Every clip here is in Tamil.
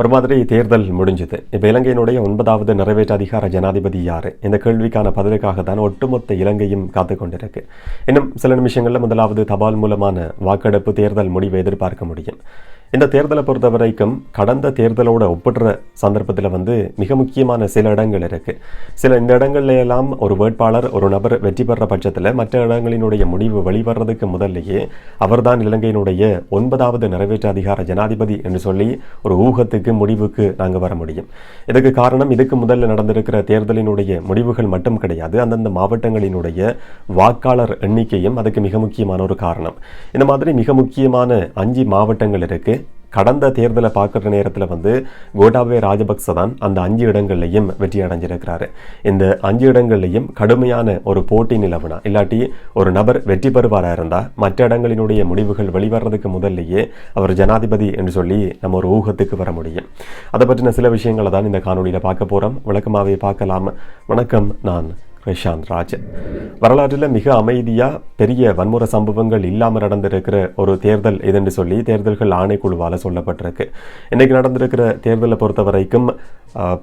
ஒரு மாதிரி தேர்தல் முடிஞ்சது. இப்போ இலங்கையினுடைய ஒன்பதாவது நிறைவேற்ற அதிகார ஜனாதிபதி யார்? இந்த கேள்விக்கான பதிலுக்காக தான் ஒட்டுமொத்த இலங்கையும் காத்து கொண்டிருக்கு இன்னும் சில நிமிஷங்களில் முதலாவது தபால் மூலமான வாக்கெடுப்பு தேர்தல் முடிவை எதிர்பார்க்க முடியும். இந்த தேர்தலை பொறுத்த வரைக்கும் கடந்த தேர்தலோட ஒப்பிடுற சந்தர்ப்பத்தில் வந்து மிக முக்கியமான சில இடங்கள் இருக்குது சில இந்த இடங்கள்ல எல்லாம் ஒரு வேட்பாளர் ஒரு நபர் வெற்றி பெற பட்சத்தில் மற்ற இடங்களினுடைய முடிவு வெளிவர்றதுக்கு முதல்லையே அவர்தான் இலங்கையினுடைய ஒன்பதாவது நிறைவேற்ற அதிகார ஜனாதிபதி என்று சொல்லி ஒரு ஊகத்துக்கு முடிவுக்கு நாங்கள் வர முடியும். இதுக்கு காரணம் இதுக்கு முதல்ல நடந்திருக்கிற தேர்தலினுடைய முடிவுகள் மட்டும் கிடையாது. அந்தந்த மாவட்டங்களினுடைய வாக்காளர் எண்ணிக்கையும் அதுக்கு மிக முக்கியமான ஒரு காரணம். இந்த மாதிரி மிக முக்கியமான அஞ்சு மாவட்டங்கள் இருக்குது கடந்த தேர்தலை பார்க்குற நேரத்தில் வந்து கோட்டாபே ராஜபக்ச தான் அந்த அஞ்சு இடங்கள்லையும் வெற்றி அடைஞ்சிருக்கிறாரு. இந்த அஞ்சு இடங்கள்லையும் கடுமையான ஒரு போட்டி நிலவுனா இல்லாட்டி ஒரு நபர் வெற்றி பெறுவாராக இருந்தால் மற்ற இடங்களினுடைய முடிவுகள் வெளிவரதுக்கு முதல்லையே அவர் ஜனாதிபதி என்று சொல்லி நம்ம ஒரு ஊகத்துக்கு வர முடியும். அதை பற்றின சில விஷயங்களை தான் இந்த காணொலியில் பார்க்க போகிறோம் விளக்கமாகவே பார்க்கலாம். வணக்கம் நான் பிரசாந்த் ராஜ் வரலாற்றில் மிக அமைதியாக பெரிய வன்முறை சம்பவங்கள் இல்லாமல் நடந்திருக்கிற ஒரு தேர்தல் இதுன்னு சொல்லி தேர்தல்கள் ஆணைக்குழுவால் சொல்லப்பட்டிருக்கு. இன்றைக்கு நடந்திருக்கிற தேர்தலை பொறுத்த வரைக்கும்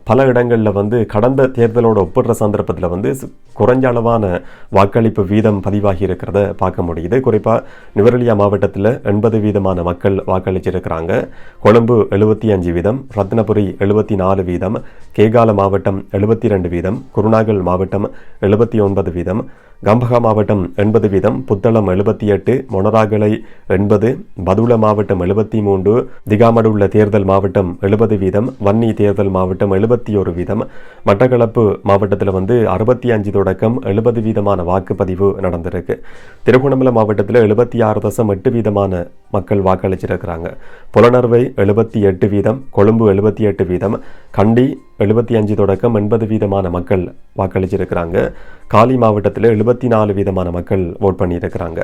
பல இடங்களில் வந்து கடந்த தேர்தலோட ஒப்பிடுற சந்தர்ப்பத்தில் வந்து ஸ்- குறைஞ்ச அளவான வாக்களிப்பு வீதம் பதிவாகி இருக்கிறத பார்க்க முடியுது. குறிப்பாக நிவரலியா மாவட்டத்தில் எண்பது வீதமான மக்கள் வாக்களிச்சிருக்கிறாங்க. கொழும்பு எழுபத்தி அஞ்சு வீதம் ரத்னபுரி எழுபத்தி நாலு வீதம் கேகால மாவட்டம் எழுபத்தி ரெண்டு வீதம் குருநாகல் மாவட்டம் எழுபத்தி ஒன்பது வீதம். கம்பஹா மாவட்டம் எண்பது வீதம் புத்தளம் எழுபத்தி எட்டு மொனராகலை எண்பது பதுள மாவட்டம் எழுபத்தி மூன்று திகாமடுள்ள தேர்தல் மாவட்டம் எழுபது வீதம் வன்னி தேர்தல் மாவட்டம் எழுபத்தி ஒரு வீதம் மட்டக்களப்பு மாவட்டத்தில் வந்து அறுபத்தி அஞ்சு தொடக்கம் எழுபது வீதமான வாக்குப்பதிவு நடந்திருக்கு. திருகோணமலை மாவட்டத்தில் எழுபத்தி ஆறு தசம் எட்டு வீதமான மக்கள் வாக்களிச்சிருக்கிறாங்க. புலனர்வை எழுபத்தி எட்டு வீதம் கொழும்பு எழுபத்தி எட்டு வீதம் கண்டி எழுபத்தி அஞ்சு தொடக்கம் எண்பது வீதமான மக்கள் வாக்களிச்சிருக்கிறாங்க. காலி மாவட்டத்தில் எழுபத்தி நாலு வீதமான மக்கள் ஓட் பண்ணியிருக்கிறாங்க.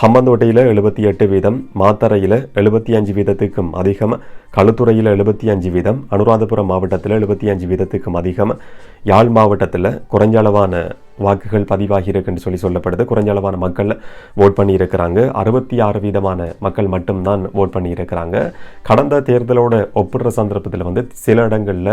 ஹம்மந்தோட்டையில் எழுபத்தி எட்டு வீதம் மாத்தறையில் எழுபத்தி அஞ்சு வீதத்துக்கும் அதிகம் களுத்துறையில் எழுபத்தி அஞ்சு வீதம் அனுராதபுரம் மாவட்டத்தில் எழுபத்தி அஞ்சு வீதத்துக்கும் அதிகம் யாழ் மாவட்டத்தில் குறைஞ்ச அளவான வாக்குகள் பதிவாகி இருக்குன்னு சொல்லி சொல்லப்படுது. குறைஞ்ச அளவான மக்கள் ஓட் பண்ணியிருக்கிறாங்க. அறுபத்தி ஆறு வீதமான மக்கள் மட்டும்தான் ஓட் பண்ணியிருக்கிறாங்க. கடந்த தேர்தலோட ஒப்பிடுற சந்தர்ப்பத்தில் வந்து சில இடங்களில்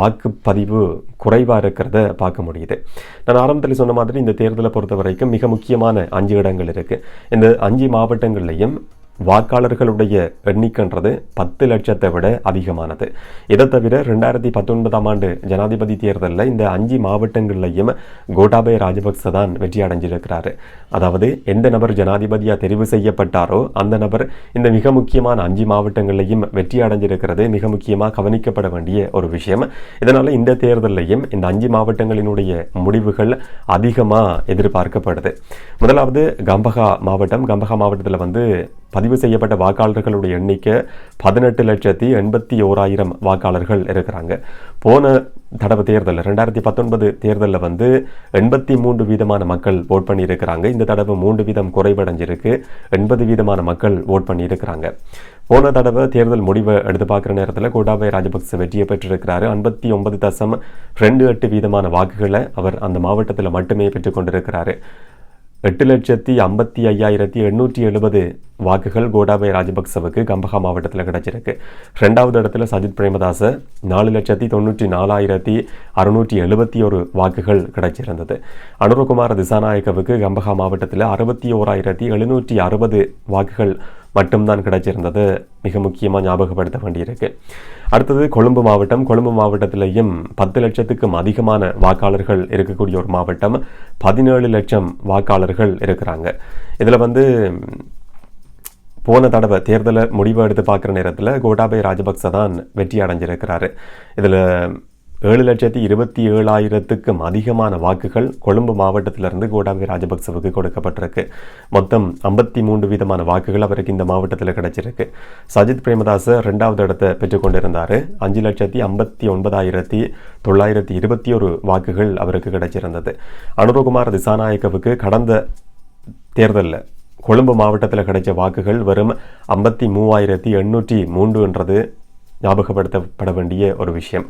வாக்குப்பதிவு குறைவாக இருக்கிறத பார்க்க முடியுது. நான் ஆரம்பத்தில் சொன்ன மாதிரி இந்த தேர்தலை பொறுத்த வரைக்கும் மிக முக்கியமான அஞ்சு இடங்கள் இருக்குது இந்த அஞ்சு மாவட்டங்கள்லையும் வாக்காளர்களுடைய எண்ணிக்கைன்றது பத்து லட்சத்தை விட அதிகமானது. இதை தவிர ரெண்டாயிரத்தி பத்தொன்பதாம் ஆண்டு ஜனாதிபதி தேர்தலில் இந்த அஞ்சு மாவட்டங்கள்லையும் கோட்டாபய ராஜபக்ச தான் வெற்றி அடைஞ்சிருக்கிறாரு. அதாவது எந்த நபர் ஜனாதிபதியாக தெரிவு செய்யப்பட்டாரோ அந்த நபர் இந்த மிக முக்கியமான அஞ்சு மாவட்டங்கள்லையும் வெற்றி அடைஞ்சிருக்கிறது மிக முக்கியமாக கவனிக்கப்பட வேண்டிய ஒரு விஷயம். இதனால் இந்த தேர்தலையும் இந்த அஞ்சு மாவட்டங்களினுடைய முடிவுகள் அதிகமாக எதிர்பார்க்கப்படுது. முதலாவது கம்பகா மாவட்டம். கம்பகா மாவட்டத்தில் வந்து பதிவு செய்யப்பட்ட வாக்காளர்களுடைய எண்ணிக்கை பதினெட்டு லட்சத்தி எண்பத்தி ஓராயிரம் வாக்காளர்கள் இருக்கிறாங்க. போன தடவை தேர்தலில் ரெண்டாயிரத்தி பத்தொன்பது தேர்தலில் வந்து எண்பத்தி மூன்று வீதமான மக்கள் ஓட் பண்ணியிருக்கிறாங்க. இந்த தடவை மூன்று வீதம் குறைவடைஞ்சிருக்கு. எண்பது வீதமான மக்கள் ஓட் பண்ணியிருக்கிறாங்க. போன தடவை தேர்தல் முடிவை எடுத்து பார்க்குற நேரத்தில் கோட்டாபய ராஜபக்ச வெற்றியை பெற்றிருக்கிறாரு. ஐம்பத்தி ஒன்பது தசம் ரெண்டு எட்டு வீதமான வாக்குகளை அவர் அந்த மாவட்டத்தில் மட்டுமே பெற்றுக்கொண்டிருக்கிறாரு எட்டு லட்சத்தி ஐம்பத்தி ஐயாயிரத்தி எண்ணூற்றி எழுபது வாக்குகள் கோடாபய ராஜபக்சவுக்கு கம்பஹா மாவட்டத்தில் கிடைச்சிருக்கு. ரெண்டாவது இடத்துல சஜித் பிரேமதாச நாலு லட்சத்தி தொண்ணூற்றி நாலாயிரத்தி அறுநூற்றி எழுபத்தி ஒரு வாக்குகள் கிடைச்சிருந்தது. அனுரகுமார் திசாநாயக்கவுக்கு கம்பஹா மாவட்டத்தில் அறுபத்தி ஓராயிரத்தி எழுநூற்றி அறுபது வாக்குகள் மட்டும்தான் கிடைச்சிருந்தது. மிக முக்கியமாக ஞாபகப்படுத்த வேண்டியிருக்கு. அடுத்தது கொழும்பு மாவட்டம். கொழும்பு மாவட்டத்திலேயும் பத்து லட்சத்துக்கும் அதிகமான வாக்காளர்கள் இருக்கக்கூடிய ஒரு மாவட்டம். பதினேழு லட்சம் வாக்காளர்கள் இருக்கிறாங்க. இதில் வந்து போன தடவை தேர்தலை முடிவு எடுத்து பார்க்குற நேரத்தில் கோட்டாபய ராஜபக்ச தான் வெற்றி அடைஞ்சிருக்கிறாரு. இதில் ஏழு லட்சத்தி இருபத்தி ஏழாயிரத்துக்கும் அதிகமான வாக்குகள் கொழும்பு மாவட்டத்திலிருந்து கோட்டாபய ராஜபக்சவுக்கு கொடுக்கப்பட்டிருக்கு. மொத்தம் ஐம்பத்தி மூன்று விதமான வாக்குகள் அவருக்கு இந்த மாவட்டத்தில் கிடைச்சிருக்கு. சஜித் பிரேமதாச ரெண்டாவது இடத்தை பெற்றுக்கொண்டிருந்தார் அஞ்சு லட்சத்தி ஐம்பத்தி ஒன்பதாயிரத்தி தொள்ளாயிரத்தி இருபத்தி ஒரு வாக்குகள் அவருக்கு கிடைச்சிருந்தது. அனுரகுமார் திசாநாயக்கவுக்கு கடந்த தேர்தலில் கொழும்பு மாவட்டத்தில் கிடைச்ச வாக்குகள் வெறும் ஐம்பத்தி மூவாயிரத்தி எண்ணூற்றி மூன்றுன்றது ஞாபகப்படுத்தப்பட வேண்டிய ஒரு விஷயம்.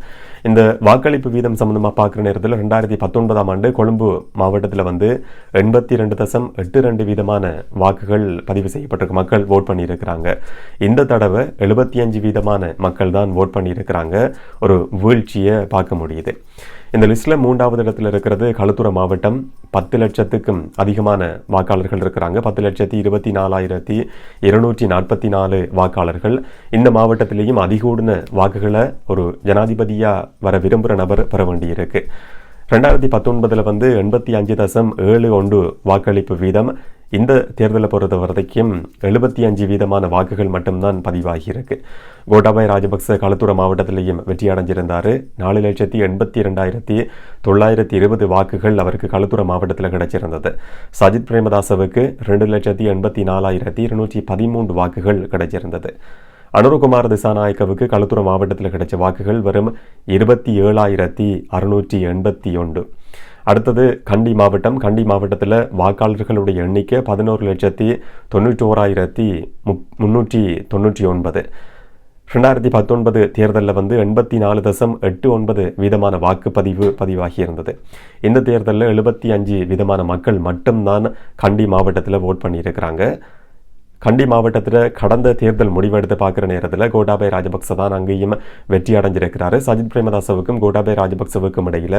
இந்த வாக்களிப்பு வீதம் சம்பந்தமாக பார்க்குற நேரத்தில் ரெண்டாயிரத்தி பத்தொன்பதாம் ஆண்டு கொழும்பு மாவட்டத்தில் வந்து எண்பத்தி ரெண்டு தசம் எட்டு ரெண்டு வீதமான வாக்குகள் பதிவு செய்யப்பட்டிருக்கு. மக்கள் ஓட் பண்ணியிருக்கிறாங்க. இந்த தடவை எழுபத்தி அஞ்சு வீதமான மக்கள் தான் ஓட் பண்ணியிருக்கிறாங்க. ஒரு வீழ்ச்சியை பார்க்க முடியுது. இந்த லிஸ்ட்டில் மூன்றாவது இடத்துல இருக்கிறது களுத்துறை மாவட்டம் பத்து லட்சத்துக்கும் அதிகமான வாக்காளர்கள் இருக்கிறாங்க. பத்து லட்சத்தி இருபத்தி நாலாயிரத்தி இருநூற்றி நாற்பத்தி நாலு வாக்காளர்கள். இந்த மாவட்டத்திலேயும் அதிகூடின வாக்குகளை ஒரு ஜனாதிபதியாக வர விரும்புகிற நபர் பெற வேண்டியிருக்கு. ரெண்டாயிரத்தி பத்தொன்பதில் வந்து எண்பத்தி அஞ்சு தசம் ஏழு ஒன்று வாக்களிப்பு வீதம் இந்த தேர்தலை பொறுத்த வரைக்கும் எழுபத்தி அஞ்சு வீதமான வாக்குகள் மட்டும்தான் பதிவாகியிருக்கு. கோட்டாபாய் ராஜபக்ச களத்துற மாவட்டத்திலேயும் வெற்றி அடைஞ்சிருந்தார். நாலு லட்சத்தி எண்பத்தி ரெண்டாயிரத்தி தொள்ளாயிரத்தி இருபது வாக்குகள் அவருக்கு களத்துற மாவட்டத்தில் கிடைச்சிருந்தது. சஜித் பிரேமதாசவுக்கு ரெண்டு லட்சத்தி எண்பத்தி நாலாயிரத்தி இருநூற்றி பதிமூன்று வாக்குகள் கிடைச்சிருந்தது. அனுரகுமார் திசாநாயக்கவுக்கு களத்துற மாவட்டத்தில் கிடைச்ச வாக்குகள் வெறும் இருபத்தி ஏழாயிரத்தி அறுநூற்றி எண்பத்தி ஒன்று. அடுத்தது கண்டி மாவட்டம். கண்டி மாவட்டத்தில் வாக்காளர்களுடைய எண்ணிக்கை பதினோரு லட்சத்தி தொண்ணூற்றி ஓராயிரத்தி முப் முன்னூற்றி தொண்ணூற்றி ஒன்பது. ரெண்டாயிரத்தி பத்தொன்பது தேர்தலில் வந்து எண்பத்தி நாலு தசம் எட்டு ஒன்பது வீதமான வாக்குப்பதிவு பதிவாகி இருந்தது. இந்த தேர்தலில் எழுபத்தி அஞ்சு விதமான மக்கள் மட்டும்தான் கண்டி மாவட்டத்தில் ஓட் பண்ணியிருக்கிறாங்க. கண்டி மாவட்டத்தில் கடந்த தேர்தல் முடிவெடுத்து பார்க்குற நேரத்தில் கோட்டாபய ராஜபக்ச தான் அங்கேயும் வெற்றி அடைஞ்சிருக்கிறாரு. சஜித் பிரேமதாசவுக்கும் கோட்டாபய ராஜபக்சவுக்கும் இடையில்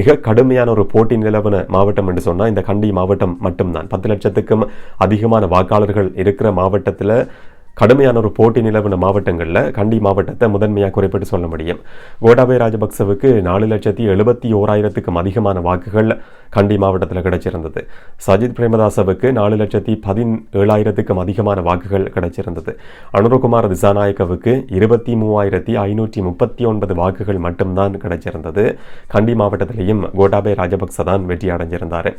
மிக கடுமையான ஒரு போட்டி நிலவன மாவட்டம் என்று சொன்னால் இந்த கண்டி மாவட்டம் மட்டும்தான். பத்து லட்சத்துக்கும் அதிகமான வாக்காளர்கள் இருக்கிற மாவட்டத்தில் கடுமையான ஒரு போட்டி நிலவின மாவட்டங்களில் கண்டி மாவட்டத்தை முதன்மையாக குறிப்பிட்டு சொல்ல முடியும். கோட்டாபய ராஜபக்சவுக்கு நாலு லட்சத்தி எழுபத்தி ஓராயிரத்துக்கும் அதிகமான வாக்குகள் கண்டி மாவட்டத்தில் கிடைச்சிருந்தது. சஜித் பிரேமதாசவுக்கு நாலு லட்சத்தி பதினேழாயிரத்துக்கும் அதிகமான வாக்குகள் கிடைச்சிருந்தது. அனுரகுமார் திசாநாயக்கவுக்கு இருபத்தி மூவாயிரத்தி ஐநூற்றி முப்பத்தி ஒன்பது வாக்குகள் மட்டும்தான் கிடைச்சிருந்தது. கண்டி மாவட்டத்திலையும் கோட்டாபய ராஜபக்ச தான் வெற்றி அடைஞ்சிருந்தார்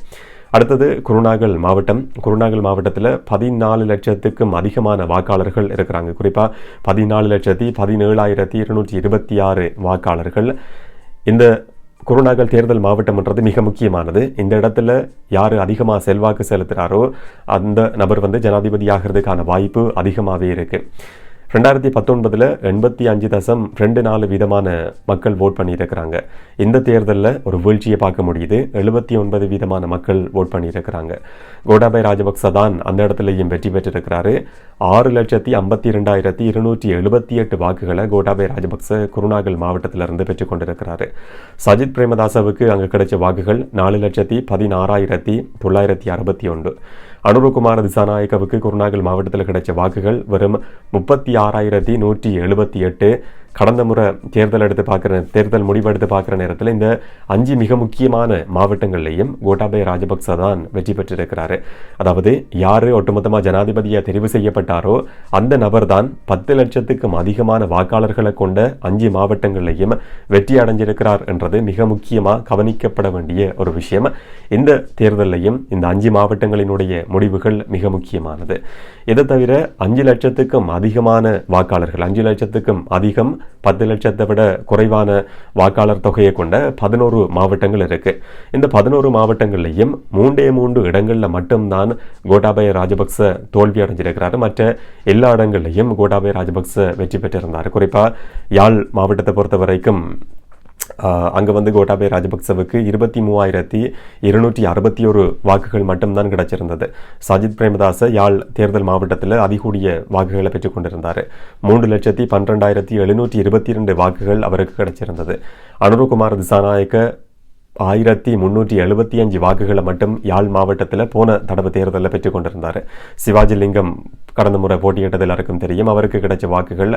அடுத்தது குருநாகல் மாவட்டம். குருநாகல் மாவட்டத்தில் பதினாலு லட்சத்துக்கும் அதிகமான வாக்காளர்கள் இருக்கிறாங்க. குறிப்பாக பதினாலு லட்சத்தி பதினேழாயிரத்தி இருநூற்றி இருபத்தி ஆறு வாக்காளர்கள். இந்த குருநாகல் தேர்தல் மாவட்டம்ன்றது மிக முக்கியமானது. இந்த இடத்துல யார் அதிகமாக செல்வாக்கு செலுத்துகிறாரோ அந்த நபர் வந்து ஜனாதிபதி ஆகிறதுக்கான வாய்ப்பு அதிகமாகவே இருக்குது ரெண்டாயிரத்தி பத்தொன்பதில் எண்பத்தி அஞ்சு தசம் ரெண்டு நாலு வீதமான மக்கள் ஓட் பண்ணியிருக்கிறாங்க. இந்த தேர்தலில் ஒரு வீழ்ச்சியை பார்க்க முடியுது. எழுபத்தி ஒன்பது வீதமான மக்கள் ஓட் பண்ணியிருக்கிறாங்க. கோடாபாய் ராஜபக்ச தான் அந்த இடத்துலையும் வெற்றி பெற்றிருக்கிறாரு. ஆறு லட்சத்தி ஐம்பத்தி ரெண்டாயிரத்தி இருநூற்றி எழுபத்தி எட்டு வாக்குகளை கோடாபாய் ராஜபக்ச குருநாகல் மாவட்டத்திலிருந்து பெற்றுக்கொண்டிருக்கிறாரு சஜித் பிரேமதாசவுக்கு அங்கே கிடைச்ச வாக்குகள் நாலு லட்சத்தி பதினாறாயிரத்தி தொள்ளாயிரத்தி அறுபத்தி ஒன்று. அனுரகுமார திசாநாயக்கவுக்கு குருநாகல் மாவட்டத்தில் கிடைச்ச வாக்குகள் வெறும் முப்பத்தி ஆறாயிரத்தி நூற்றி எழுபத்தி எட்டு. கடந்த முறை தேர்தல் எடுத்து பார்க்குற தேர்தல் முடிவு எடுத்து பார்க்குற நேரத்தில் இந்த அஞ்சு மிக முக்கியமான மாவட்டங்கள்லையும் கோட்டாபய ராஜபக்ச தான் வெற்றி பெற்றிருக்கிறாரு. அதாவது யார் ஒட்டுமொத்தமாக ஜனாதிபதியாக தெரிவு செய்யப்பட்டாரோ அந்த நபர் தான் பத்து லட்சத்துக்கும் அதிகமான வாக்காளர்களை கொண்ட அஞ்சு மாவட்டங்கள்லையும் வெற்றி அடைஞ்சிருக்கிறார் என்றது மிக முக்கியமாக கவனிக்கப்பட வேண்டிய ஒரு விஷயம். இந்த தேர்தலையும் இந்த அஞ்சு மாவட்டங்களினுடைய முடிவுகள் மிக முக்கியமானது. இதை தவிர அஞ்சு லட்சத்துக்கும் அதிகமான வாக்காளர்கள் அஞ்சு லட்சத்துக்கும் அதிகம் பத்து லட்சத்தை விட குறைவான வாக்காளர் தொகையை கொண்ட பதினோரு மாவட்டங்கள் இருக்குது இந்த பதினோரு மாவட்டங்கள்லையும் மூன்றே மூன்று இடங்களில் மட்டும்தான் கோட்டாபய ராஜபக்ச தோல்வி அடைஞ்சிருக்கிறார். மற்ற எல்லா இடங்கள்லையும் கோட்டாபய ராஜபக்ச வெற்றி பெற்றிருந்தார். குறிப்பாக யாழ் மாவட்டத்தை பொறுத்த வரைக்கும் அங்கே வந்து கோட்டாபே ராஜபக்சவுக்கு இருபத்தி மூவாயிரத்தி இருநூற்றி அறுபத்தி ஒரு வாக்குகள் மட்டும்தான் கிடைச்சிருந்தது. சஜித் பிரேமதாச யாழ் தேர்தல் மாவட்டத்தில் அதிகூடிய வாக்குகளை பெற்றுக் கொண்டிருந்தார். மூன்று லட்சத்தி பன்னிரெண்டாயிரத்தி எழுநூற்றி இருபத்தி ரெண்டு வாக்குகள் அவருக்கு கிடைச்சிருந்தது. அனுருகுமார் திசாநாயக்க ஆயிரத்தி முன்னூற்றி எழுபத்தி அஞ்சு வாக்குகளை மட்டும் யாழ் மாவட்டத்தில் போன தடவை தேர்தலில் பெற்றுக் கொண்டிருந்தார். சிவாஜிலிங்கம் கடந்த முறை போட்டியிட்டது எல்லாருக்கும் தெரியும். அவருக்கு கிடைச்ச வாக்குகள்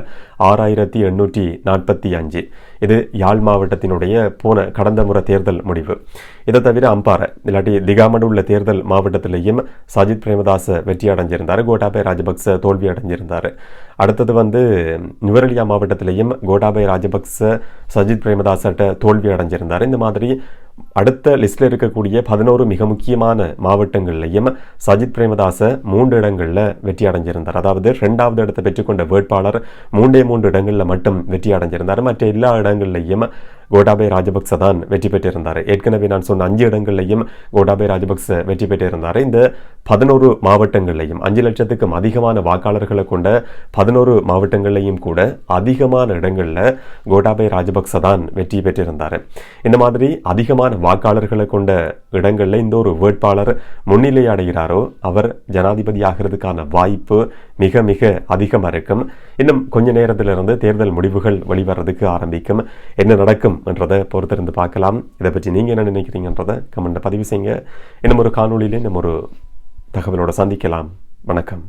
ஆறாயிரத்தி எண்ணூற்றி நாற்பத்தி அஞ்சு. இது யாழ் மாவட்டத்தினுடைய போன கடந்த முறை தேர்தல் முடிவு. இதை தவிர அம்பாறை இல்லாட்டி திகாமடு உள்ள தேர்தல் மாவட்டத்திலேயும் சஜித் பிரேமதாச வெற்றி அடைஞ்சிருந்தார். கோட்டாபய ராஜபக்ச தோல்வி அடைஞ்சிருந்தார். அடுத்தது வந்து நுவரெலியா மாவட்டத்திலையும் கோட்டாபய ராஜபக்ச சஜித் பிரேமதாசட்ட தோல்வி அடைஞ்சிருந்தார். இந்த மாதிரி அடுத்த லிஸ்டில் இருக்கக்கூடிய பதினோரு மிக முக்கியமான மாவட்டங்கள்லையும் சஜித் பிரேமதாச மூன்று இடங்களில் வெற்றி அடைஞ்சிருந்தார். அதாவது ரெண்டாவது இடத்தை பெற்றுக்கொண்ட வேட்பாளர் மூன்றே மூன்று இடங்களில் மட்டும் வெற்றி அடைஞ்சிருந்தார். மற்ற எல்லா இடங்கள்லையும் கோட்டாபய ராஜபக்ச தான் வெற்றி பெற்றிருந்தார். ஏற்கனவே நான் சொன்ன அஞ்சு இடங்கள்லையும் கோட்டாபய ராஜபக்ச வெற்றி பெற்றிருந்தார். இந்த பதினோரு மாவட்டங்கள்லையும் அஞ்சு லட்சத்துக்கும் அதிகமான வாக்காளர்களை கொண்ட பதினோரு மாவட்டங்கள்லையும் கூட அதிகமான இடங்களில் கோட்டாபய ராஜபக்ச தான் வெற்றி பெற்றிருந்தார். இந்த மாதிரி அதிகமான வாக்காளர்களை கொண்ட இடங்களில் இந்த ஒரு வேட்பாளர் முன்னிலை அடைகிறாரோ அவர் ஜனாதிபதி ஆகிறதுக்கான வாய்ப்பு மிக மிக அதிகமாக இருக்கும். இன்னும் கொஞ்ச நேரத்திலிருந்து தேர்தல் முடிவுகள் வெளிவரதுக்கு ஆரம்பிக்கும். என்ன நடக்கும்? என்றதை பொறுத்திருந்து பார்க்கலாம். இதை பற்றி நீங்கள் என்ன நினைக்கிறீங்கன்றதை கமெண்ட்டை பதிவு செய்யுங்க. இன்னும் ஒரு காணொலியில் இன்னும் ஒரு தகவலோடு சந்திக்கலாம். வணக்கம்.